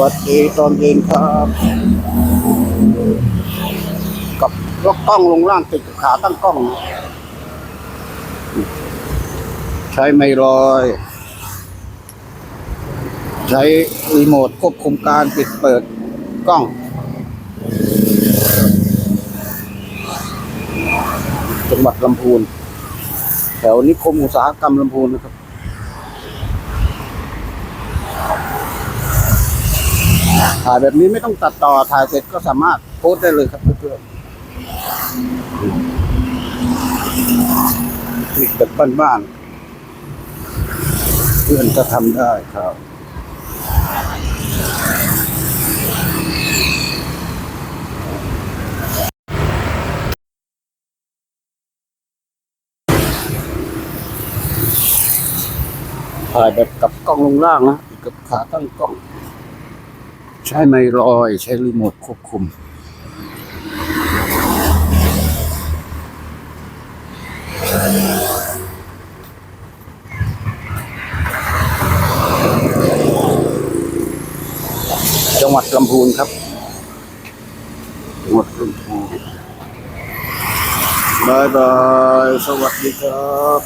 วัสดีตอนเย็นครับ กับยกกล้องลงล่างติดกับขาตั้งกล้อง ใช้ไม่ลอย ใช้รีโมทควบคุมการปิดเปิดกล้อง จังหวัดลำพูน แถวนิคมอุตสาหกรรมลำพูนนะครับ ถ่ายแบบนี้ไม่ต้องตัดต่อถ่ายเสร็จก็สามารถโพสได้เลยครับเพื่อนๆคลิกแบบบ้านๆเพื่อนจะทำได้ครับถ่ายแบบกับกล้องลงล่างนะกับขาตั้งกล้อง ใช้ไมลอยใช้รีโมทควบคุม จังหวัดลำพูนครับจังหวัดลำพูนบายบาย สวัสดีครับ